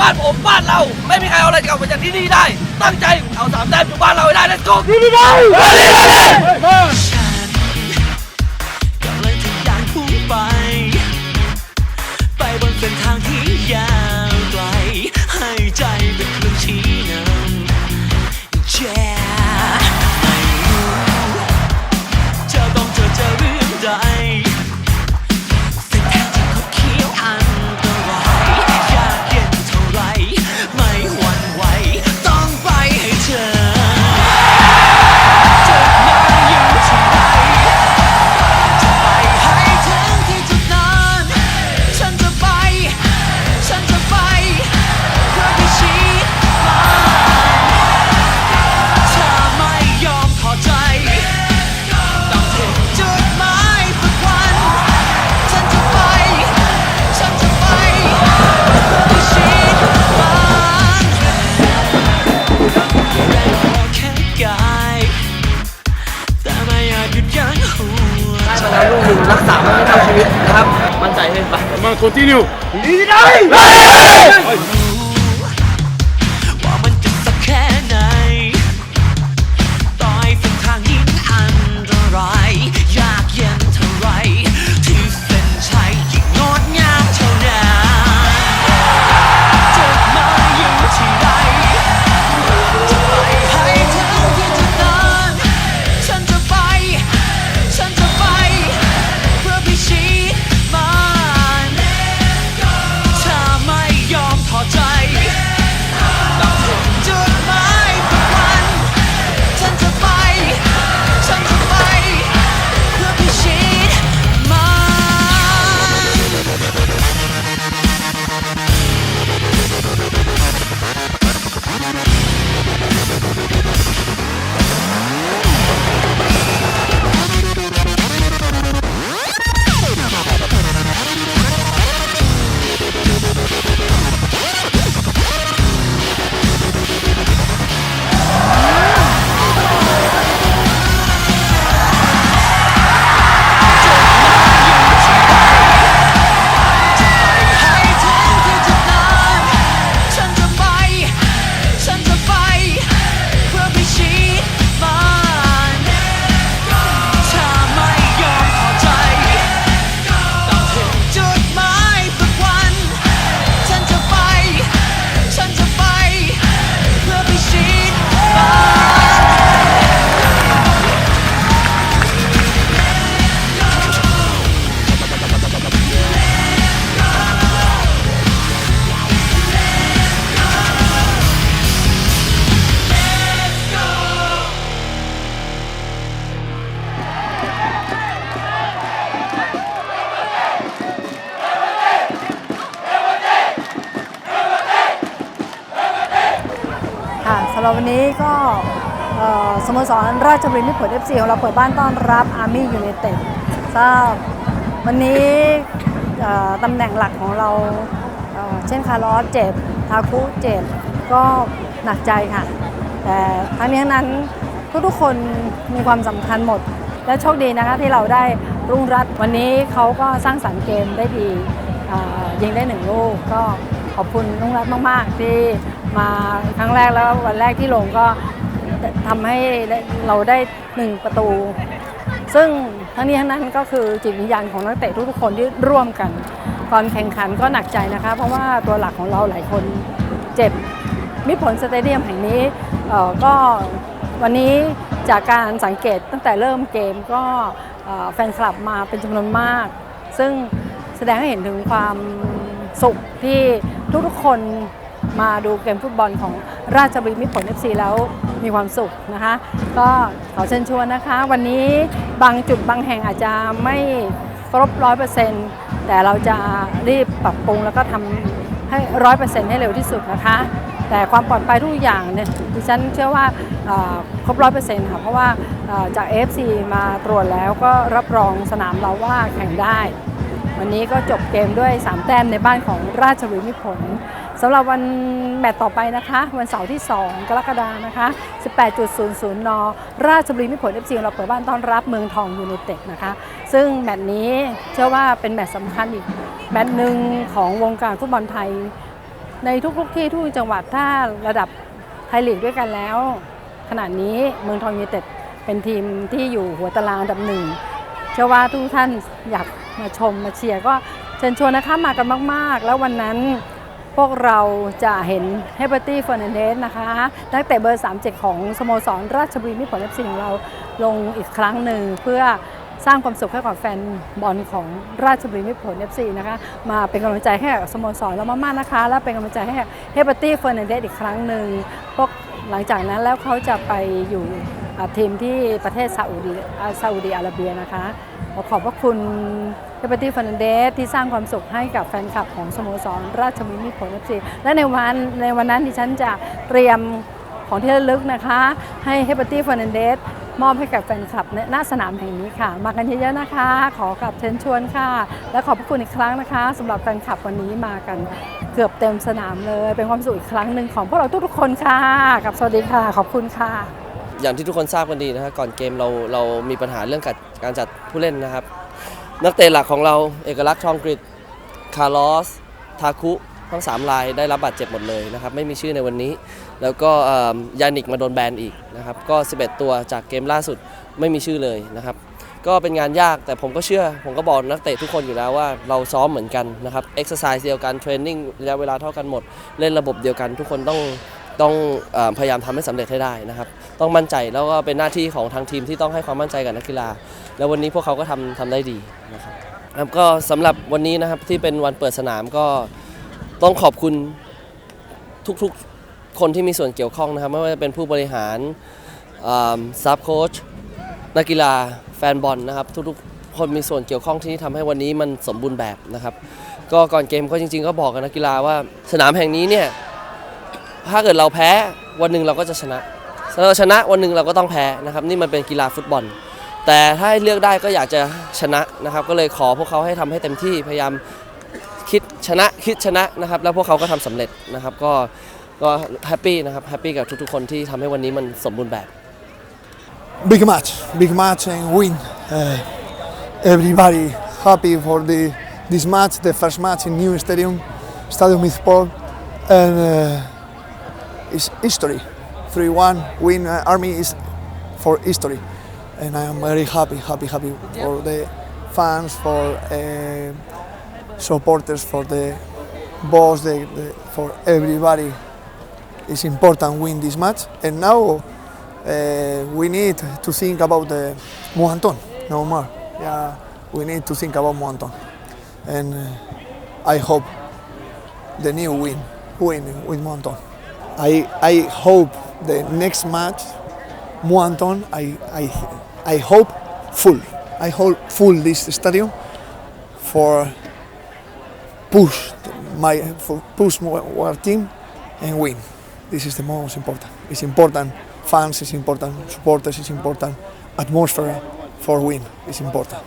บ้านผมบ้านเรา ไม่มีใครเอาอะไรกลับมาจากที่นี่ได้ ตั้งใจเอาสามแต้มจากบ้านเราให้ได้ let's go ที่นี่ได้ มั่นใจเลยไหรับวันนี้ก็สโมสรราชบุรีมิตรผล FC ของเราเปิดบ้านต้อนรับอาร์มี่ยู i นเต็ดทราบวันนี้ตำแหน่งหลักของเราเเช่นคาร์ลอสเจ็บทาคุเจ็บก็หนักใจค่ะ แต่ทั้งนี้ทั้งนั้นทุกๆคนมีความสำคัญหมด และโชคดีนะคะที่เราได้รุ่งรัตวันนี้เขาก็สร้างสรรค์เกมได้ดียิงได้หนึ่งลูกก็ ขอบคุณรุ่งรัตมากๆ ที่มาครั้งแรกแล้ววันแรกที่ลงก็ทำให้เราได้หนึ่งประตู ซึ่งทั้งนี้ทั้งนั้นก็คือจิตวิญญาณของนักเตะทุกๆคนที่ร่วมกัน ตอนแข่งขันก็หนักใจนะคะ เพราะว่าตัวหลักของเราหลายคนเจ็บมิผลสเตเดียมแห่งนี้ก็วันนี้จากการสังเกตตั้งแต่เริ่มเกมก็แฟนคลับมาเป็นจำนวนมาก ซึ่งแสดงให้เห็นถึงความสุขที่ ทุกๆคนมาดูเกมฟุตบอลของราชบุรีมิตรผล FC แล้วมีความสุขนะคะ ก็ขอเชิญชวนนะคะ วันนี้บางจุดบางแห่งอาจจะไม่ครบร้อยเปอร์เซ็นต์แต่เราจะรีบปรับปรุงแล้วก็ทำให้ร้อยเปอร์เซ็นต์ให้เร็วที่สุดนะคะ แต่ความปลอดภัยทุกอย่างเนี่ยดิฉันเชื่อว่าครบร้อยเปอร์เซ็นต์ค่ะเพราะว่าจาก AFC มาตรวจแล้วก็รับรองสนามเราว่าแข่งได้ วันนี้ก็จบเกมด้วย 3 แต้มในบ้านของราชบุรีมิตรผลสำหรับวันแมตต์ต่อไปนะคะ วันเสาร์ที่ 2 กรกฎาคมนะคะ 18.00 น ราชบุรีมิตรผล FC เราเปิดบ้านต้อนรับเมืองทองยูไนเต็ดนะคะ ซึ่งแมตช์นี้เชื่อว่าเป็นแมตช์สำคัญอีกแมตช์หนึ่งของวงการฟุตบอลไทย ในทุกๆที่ทุกจังหวัดถ้าระดับไทยลีกด้วยกันแล้ว ขณะนี้เมืองทองยูไนเต็ดเป็นทีมที่อยู่หัวตารางอันดับหนึ่งเชื่อว่าทุกท่านอยาก มาชมมาเชียร์ก็เชิญชวนนะคะมากันมาก ๆ แล้ววันนั้นพวกเราจะเห็นเฮเบอร์ตี้เฟอร์นันเดสนะคะนักเตะเบอร์ 37 ของสโมสรราชบุรีมิตรผลเอฟซีของเราลงอีกครั้งหนึ่งเพื่อสร้างความสุขให้กับแฟนบอลของราชบุรีมิตรผลเอฟซีนะคะ มาเป็นกำลังใจให้กับสโมสรเรามากๆนะคะ และเป็นกำลังใจให้เฮเบอร์ตี้เฟอร์นันเดสอีกครั้งหนึ่งพวกหลังจากนั้นแล้วเขาจะไปอยู่ทีมที่ประเทศซาอุดีอาซาอุดีอาระเบียนะคะ ขอขอบพระคุณเฮเบอร์ตี้ฟันเดสที่สร้างความสุขให้กับแฟนคลับของสโมสรราชบุรีมิตรผลเอฟซีและในวันในวันนั้นดิฉันจะเตรียมของที่ระลึกนะคะ ให้เฮปปี้เฟอร์นันเดสมอบให้กับแฟนคลับณหน้าสนามแห่งนี้ค่ะ มากันเยอะๆนะคะ ขอกลับเชิญชวนค่ะ และขอบพระคุณอีกครั้งนะคะสำหรับแฟนคลับวันนี้มากันเกือบเต็มสนามเลย เป็นความสุขอีกครั้งหนึ่งของพวกเราทุกๆคนค่ะ กับสวัสดีค่ะ ขอบคุณค่ะ อย่างที่ทุกคนทราบกันดีนะครับก่อนเกมเราเรามีปัญหาเรื่องการการจัดผู้เล่นนะครับ นักเตะหลักของเราเอกลักษณ์ทองกฤษคาร์ลอสทาคุทั้ง3รายได้รับบาดเจ็บหมดเลยนะครับไม่มีชื่อในวันนี้ แล้วก็เอ่อยานิกมาโดนแบนอีกนะครับก็ 11 ตัวจากเกมล่าสุดไม่มีชื่อเลยนะครับก็เป็นงานยากแต่ผมก็เชื่อ ผมก็บอกนักเตะทุกคนอยู่แล้วว่าเราซ้อมเหมือนกันนะครับเอ็กซ์ไซส์เดียวกันเทรนนิ่งระยะเวลาเท่ากันหมด เล่นระบบเดียวกันทุกคนต้อง ต้องอพยายามทำให้สำเร็จให้ได้นะครับ ต้องมั่นใจแล้วก็เป็นหน้าที่ของทางทีมที่ต้องให้ความมั่นใจกับนักกีฬา แล้ววันนี้พวกเขาก็ทำทำได้ดีนะครับครับก็สำหรับวันนี้นะครับที่เป็นวันเปิดสนามก็ต้องขอบคุณทุกๆคนที่มีส่วนเกี่ยวข้องนะครับ ไม่ว่าจะเป็นผู้บริหารซับโค้ชนักกีฬาแฟนบอลนะครับ ทุกๆ คนมีส่วนเกี่ยวข้องที่ทำให้วันนี้มันสมบูรณ์แบบนะครับ ก็ก่อนเกมก็จริง ๆ ก็บอกกับนักกีฬาว่าสนามแห่งนี้เนี่ย ถ้าเกิดเราแพ้วันหนึ่งเราก็จะชนะถ้าเราชนะวันหนึ่งเราก็ต้องแพ้นะครับนี่มันเป็นกีฬาฟุตบอล แต่ถ้าให้เลือกได้ก็อยากจะชนะนะครับ ก็เลยขอพวกเขาให้ทำให้เต็มที่พยายามคิดชนะคิดชนะนะครับ แล้วพวกเขาก็ทำสำเร็จนะครับ ก็ก็แฮปปี้นะครับแฮปปี้กับทุกๆคนที่ทำให้วันนี้มันสมบูรณ์แบบ Big match, big match and win. Uh, everybody happy for the this match, the first match in new stadium, Stadium Midsport, and uh, it's history. 3-1 win. Uh, Army is for history, and I am very happy, happy, happy for the fans, for uh, supporters, for the boss, the, the, for everybody. It's important win this match, and now uh, we need to think about the Muanton no more. Yeah, we need to think about Muanton, and uh, I hope the new win, win with Muanton. I I hope the next match, Muanton. I I I hope full. I hope full this stadium for push my for push our team and win. This is the most important. It's important fans, it's important supporters, it's important atmosphere for win. It's important.